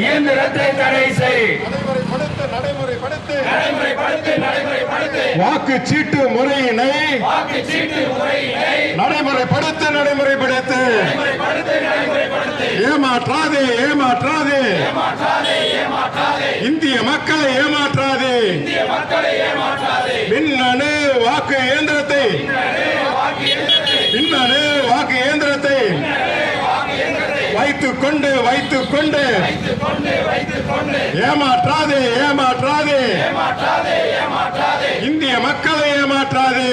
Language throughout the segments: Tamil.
இயந்திரத்தை தடை செய். வாக்கு சீட்டு முறையினை நடைமுறைப்படுத்து நடைமுறைப்படுத்து ஏமாற்றாதே ஏமாற்றாதே. இந்திய மக்களை ஏமாற்றாதே. மின்னணு வாக்கு இயந்திரத்தை. மின்னணு வைத்து கொண்டு வைத்து கொண்டு ஏமாற்றாதே ஏமாற்றாதே. இந்திய மக்களை ஏமாற்றாதே.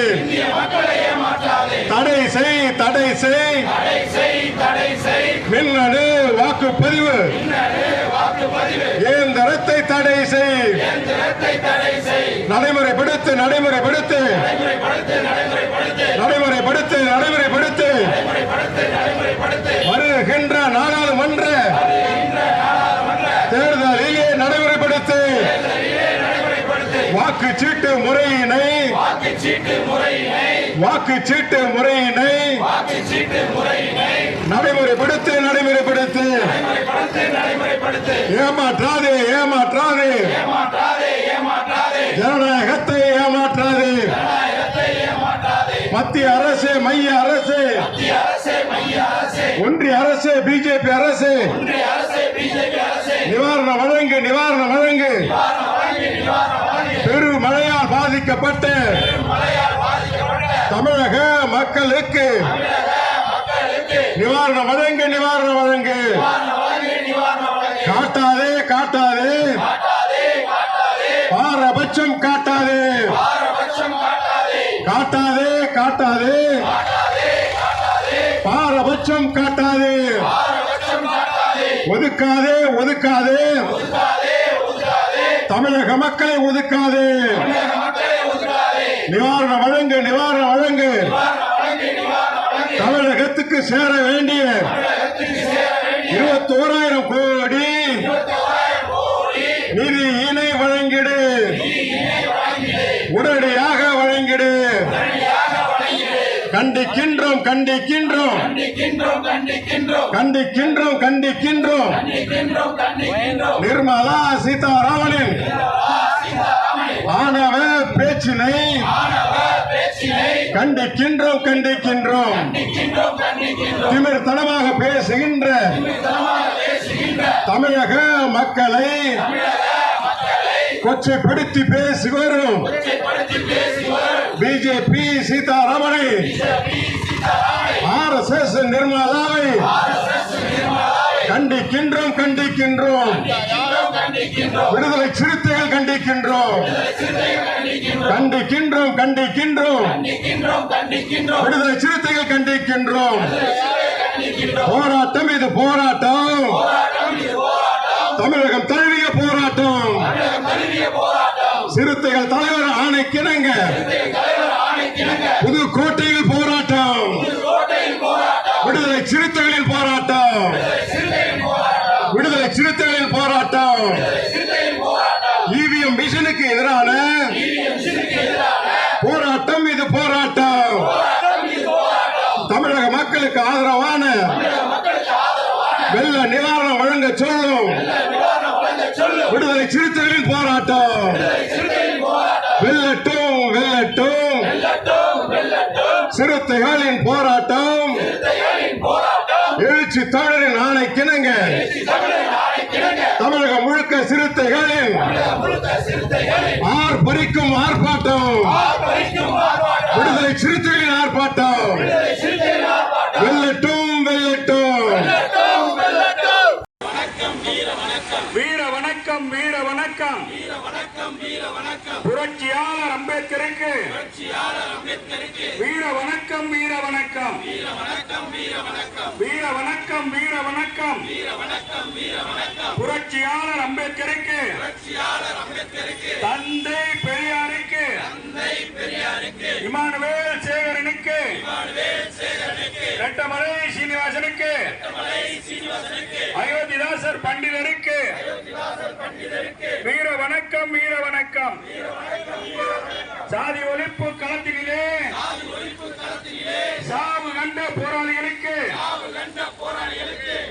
தடை செய் தடை செய். மின்னணு வாக்குப்பதிவு. இயந்திரத்தை தடை செய். நடைமுறைப்படுத்து நடைமுறைப்படுத்து. சீட்டு முறையினை வாக்கு சீட்டு முறையினை நடைமுறைப்படுத்து நடைமுறைப்படுத்து. ஏமாற்றாதே ஏமாற்றாதே. ஜனநாயகத்தை ஏமாற்றாதே. மத்திய அரசு மைய அரசு. ஒன்றிய அரசு பிஜேபி அரசு. நிவாரணம் வழங்கு நிவாரணம் வழங்கு. பெரு மழையால் பாதிக்கப்பட்ட தமிழக மக்களுக்கு நிவாரணம் வழங்கு நிவாரணம் வழங்கு. காட்டாதே காட்டாதே. பாரபட்சம் காட்டாதே. காட்டாதே காட்டாதே. பாரபட்சம் காட்டாதே. ஒதுக்காதே ஒதுக்காதே. தமிழக மக்களை ஒதுக்காது. நிவாரணம் வழங்கு நிவாரணம் வழங்கு. தமிழகத்துக்கு சேர வேண்டிய இருபத்தி ஓராயிரம் கோடி நிதி இணை வழங்கிடு. உடனடி கண்டிக்கின்றோம் கண்டிக்கின்றோம். கண்டிக்கின்றோம் கண்டிக்கின்றோம். நிர்மலா சீதாராமனின் ஆணவ பேச்சினை கண்டிக்கின்றோம் கண்டிக்கின்றோம். திமிர்த்தனமாக பேசுகின்ற தமிழக மக்களை கொச்சைப்படுத்தி பேசி வரும் பிஜேபி சீதாராமனை. ஆர் எஸ் எஸ் நிர்மலாவை. கண்டிக்கின்றோம் கண்டிக்கின்றோம். விடுதலை சிறுத்தைகள் கண்டிக்கின்றோம். கண்டிக்கின்றோம். கண்டிக்கின்றோம் விடுதலை சிறுத்தைகள் கண்டிக்கின்றோம். போராட்டம் இது போராட்டம். போராட்டம் இது போராட்டம். தமிழகம் எங்கள் தலைவர் ஆணை கிணங்க. புது கோட்டையில் போராட்டம். விடுதலை சிறுத்தைகளின் போராட்டம். விடுதலை சிறுத்தைகளின் போராட்டம். இவிஎம் மிஷனுக்கு எதிரான போராட்டம் இது போராட்டம். தமிழக மக்களுக்கு ஆதரவான வெள்ள நிவாரணம் வழங்க சொல்லும். விடுதலை சிறுத்தைகளின் போராட்டம். சிறுத்தைகளின் போராட்டம். எழுச்சி தமிழரின் ஆணை கிணங்க. தமிழகம் முழுக்க சிறுத்தைகளின் ஆர் பறிக்கும் ஆர்ப்பாட்டம். விடுதலை சிறுத்தைகளின் ஆர்ப்பாட்டம். வெல்லட்டும் வெல்லட்டும். வீர வணக்கம். வீர வணக்கம் புரட்சியா வெல்லட்டும் வீர வணக்கம் வீர வணக்கம் அம்பேத்கருக்கு. வீர வணக்கம் வீர வணக்கம். வீர வணக்கம் வீர வணக்கம். புரட்சியாளர் அம்பேத்கருக்கு. தந்தை பெரியாருக்கு. இமானுவேல் சேகரனுக்கு. ரெட்டமலை சீனிவாசனுக்கு. அயோத்திதாசர் பண்டிதருக்கு. வீர வணக்கம் வீர வணக்கம். சாதி ஒழிப்பு களத்திலே சாவு கண்ட போராளிகளுக்கு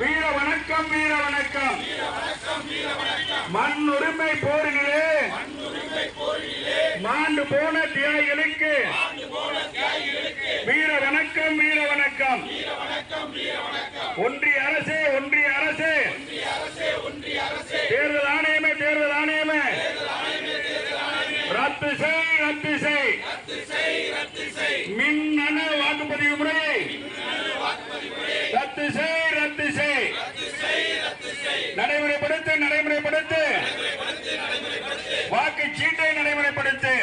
வீர வணக்கம் வீர வணக்கம். மண் உரிமை போரிலே மாண்டு போன தியாகிகளுக்கு வீர வணக்கம் வீர வணக்கம். ஒன்றிய அரசே ஒன்றிய அரசே. தேர்தல் ஆணையமே ரத்து செய் ரத்து செய் மின்னணு வாக்குப்பதிவு முறையை ரத்து செய் ரத்து செய் நடைமுறைப்படுத்து. வாக்கு சீட்டை நடைமுறைப்படுத்து.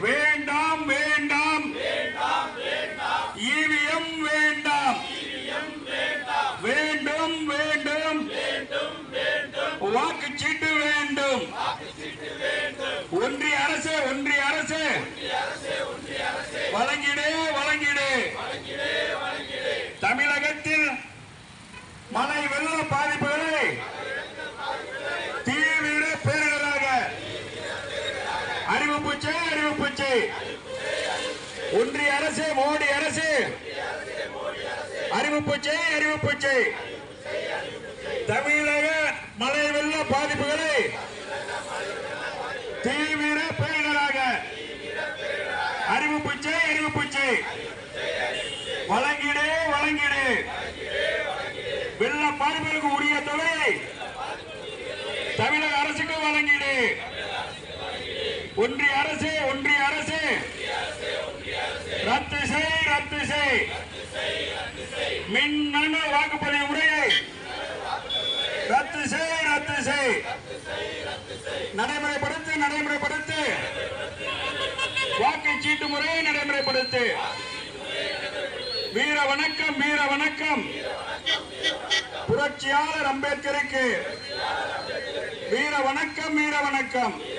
வேண்டாம் வேண்டாம். இவிஎம் வேண்டாம். வேண்டும் வேண்டும். வாக்கு சீட்டு வேண்டும் ஒன்றிய அரசு ஒன்றிய அரசு வழங்கிடு வழங்கிடு தமிழகத்தில் மழை வெள்ள பாதிப்புகளை தீவிர பேரிடராக அறிவிப்பு செய் அறிவிப்பு செய் ஒன்றிய அரசு மோடி அரசு. அறிவிப்பு செய் அறிவிப்பு செய் தமிழக மழை வெள்ள பாதிப்புகளை தீவிர பேரிடராக. அறிவிப்பு செய் அறிவிப்பு செய் வழங்கிடு வழங்கிடு. வெள்ள பாதிப்புகளுக்கு உரிய தொகையை தமிழக அரசுக்கு வழங்கிடு. ஒன்றிய அரசு ரத்து செய் மின்னணு வாக்குப்பதிவு முறையை. ரத்து செய் ரத்து செய் நடைமுறைப்படுத்து. நடைமுறைப்படுத்து வாக்குச்சீட்டு முறையை நடைமுறைப்படுத்து. வீர வணக்கம் வீர வணக்கம். புரட்சியாளர் அம்பேத்கருக்கு. வீர வணக்கம் வீர வணக்கம்.